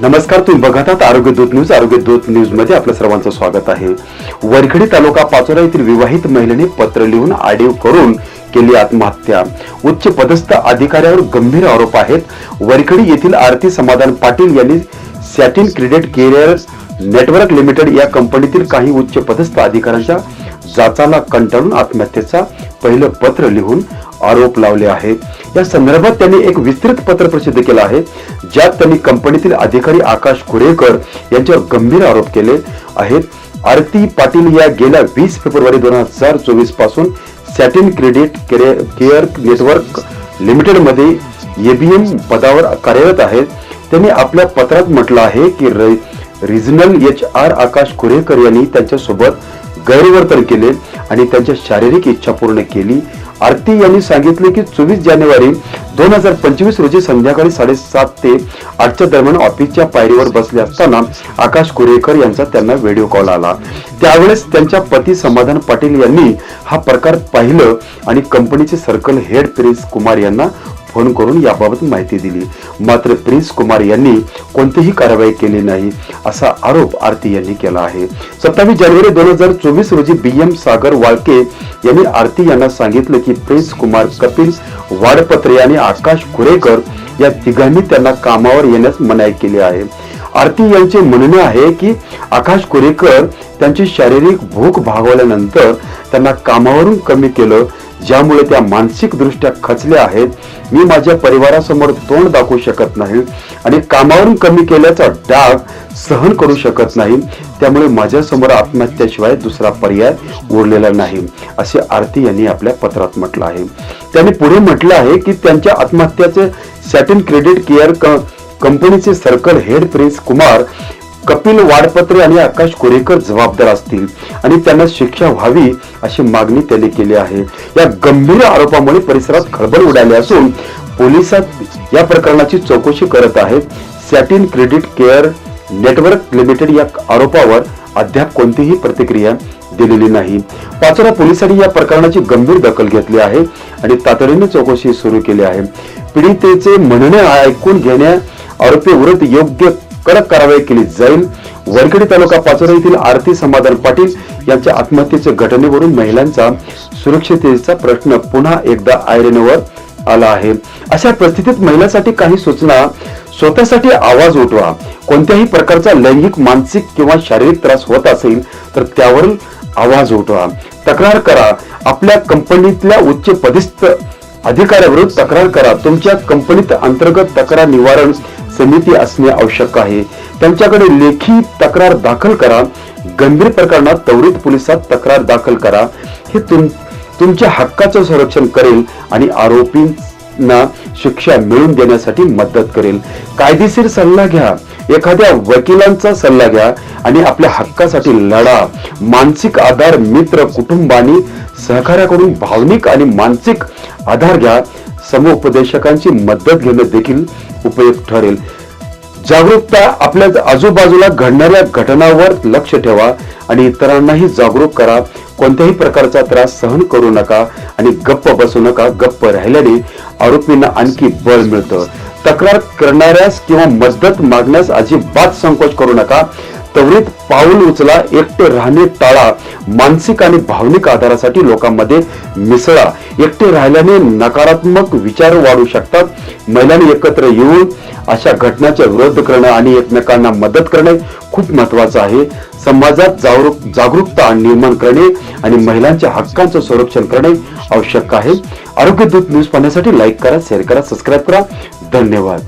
नमस्कार तुम्ही बघत आहात आरोग्य दूत न्यूज. आरोग्य दूत न्यूजमध्ये आपलं सर्वांचं स्वागत आहे. वरखडी तालुका पाचोरा येथील विवाहित महिलेने पत्र लिहून आडीव करून केली आत्महत्या. उच्च पदस्थ अधिकाऱ्यावर गंभीर आरोप आहेत. वरखडी येथील आरती समाधान पाटील यांनी Satin credit careers network limited या कंपनीतील काही उच्च पदस्थ अधिकाऱ्यांच्या जाचाला कंटाळून आत्महत्येचा पहिलं पत्र लिहून आरोप लावले आहेत. या संदर्भात त्यांनी एक विस्तृत पत्र प्रसिद्ध केलं आहे ज्यात त्यांनी कंपनीतील अधिकारी आकाश कुरेकर यांच्यावर गंभीर आरोप केले आहेत. आरती पाटील या गेल्या वीस फेब्रुवारी दोन हजार चोवीसपासून सॅटिन क्रेडिट केअर नेटवर्क लिमिटेडमध्ये एबीएम पदावर कार्यरत आहेत. त्यांनी आपल्या पत्रात म्हटलं आहे की regional H R Akash Kurekar यांनी त्यांच्यासोबत गैरवर्तन केले आणि त्यांच्या शारीरिक इच्छा पूर्ण केली. आरती यांनी सांगितले की चोवीस जानेवारी दोन हजार पंचवीस रोजी संध्याकाळी साडेसात ते आठच्या दरम्यान ऑफिसच्या पायरीवर बसले असताना आकाश कुरेकर यांचा त्यांना व्हिडिओ कॉल आला. त्यावेळेस त्यांच्या पती समाधान पाटील यांनी हा प्रकार पाहिलं आणि कंपनीचे सर्कल हेड प्रिन्स कुमार यांना फोन करून याबाबत माहिती दिली. मात्र प्रिन्स कुमार यांनी कोणतीही कारवाई केली नाही असा आरोप आरती यांनी केला आहे. सत्तावीस जानेवारी दोन हजार चोवीस रोजी बी एम सागर वाळके यांनी आरती यांना सांगितलं की प्रिन्स कुमार कपिल वाडपत्रे आणि आकाश कुरेकर या तिघांनी त्यांना कामावर येण्यास मनाई केली आहे. आरती यांचे म्हणणे आहे की आकाश कुरेकर त्यांची शारीरिक भूक भागवल्यानंतर त्यांना कामावरून कमी केलं ज्यामुळे त्या मानसिक दृष्ट्या खचल्या आहेत. मी माझ्या परिवारासमोर तोंड दाखवू शकत नाही आणि कामावरून कमी केल्याचा डाग सहन करू शकत नाही. त्यामुळे माझ्यासमोर आत्महत्याशिवाय दुसरा पर्याय उरलेला नाही असे आरती यांनी आपल्या पत्रात म्हटलं आहे. त्यांनी पुढे म्हटलं आहे की त्यांच्या आत्महत्याचे सॅटिन क्रेडिट केअर कंपनीचे circle head Prince Kumar Kapil Wadpatre आणि आकाश कोरेकर जबाबदार असतील आणि त्यांना शिक्षा व्हावी अशी मागणी त्यांनी केली आहे. या गंभीर आरोपामुळे परिसरात खळबळ उडाली असून पोलिसात या प्रकरणाची चौकशी करत आहेत. Satin credit care network limited या आरोपावर अद्याप कोणतीही प्रतिक्रिया दिलेली नाही. पाचोरा पोलिसांनी या प्रकरणाची गंभीर दखल घेतली आहे आणि तातडीने चौकशी सुरू केली आहे. पीडितेचे म्हणणे ऐकून घेण्या आरोपी योग्य कडक कारवाई केली जाईल. वरखेडी तालुका पाचोरा येथील आरती समाधान पाटील यांच्या आत्महत्येच्या घटनेवरून महिलांचा सुरक्षिततेचा प्रश्न पुन्हा एकदा आयरेनवर आला आहे. अशा परिस्थितीत महिलांसाठी काही सूचना. स्वतःसाठी आवाज उठवा. कोणत्याही प्रकारचा लैंगिक मानसिक किंवा शारीरिक त्रास होत असेल तर त्यावरील आवाज उठवा. तक्रार करा. आपल्या कंपनीतल्या उच्च पदस्थ अधिकाऱ्याविरुद्ध तक्रार करा. तुमच्या कंपनीत अंतर्गत तक्रार निवारण समिती असणे आवश्यक आहे. त्यांच्याकडे लेखी तक्रार दाखल करा. गंभीर प्रकरणात त्वरित पोलिसात तक्रार दाखल करा. हे तुम तुमच्या हक्काचं संरक्षण करेल आणि आरोपींना शिक्षा मिळवून देण्यासाठी मदत करेल. कायदेशीर सल्ला घ्या. एखाद्या वकिलांचा सल्ला घ्या आणि आपल्या हक्कासाठी लढा. मानसिक आधार मित्र कुटुंब आणि सहकार्याकडून भावनिक आणि मानसिक आधार घ्या. समुपदेशकांची मदत घेणं देखील उपयुक्त ठरेल. जागरूकता आपल्या आजूबाजूला घडणाऱ्या घटनांवर लक्ष ठेवा आणि इतरांनाही जागरूक करा. कोणत्याही प्रकारचा त्रास सहन करू नका आणि गप्प बसू नका. गप्प राहिल्याने आरोपींना आणखी बळ मिळतं. तक्रार करणाऱ्यास किंवा मदत मागण्यास अजिबात संकोच करू नका. त्वरित पाऊल उचला एकटे राहणे टाळा मानसिक आणि भावनिक आधारासाठी लोकांमध्ये मिसळा. एकटे राहिल्याने नकारात्मक विचार वाढू शकतात. महिलांनी एकत्र येऊन अशा घटनाच्या विरोध करणं आणि एकमेकांना मदत करणे खूप महत्वाचं आहे. समाजात जागरूक जागरूकता निर्माण करणे आणि महिलांच्या हक्कांचं संरक्षण करणे आवश्यक आहे. आरोग्य दूत न्यूज पाहण्यासाठी लाईक करा शेअर करा सबस्क्राईब करा. धन्यवाद.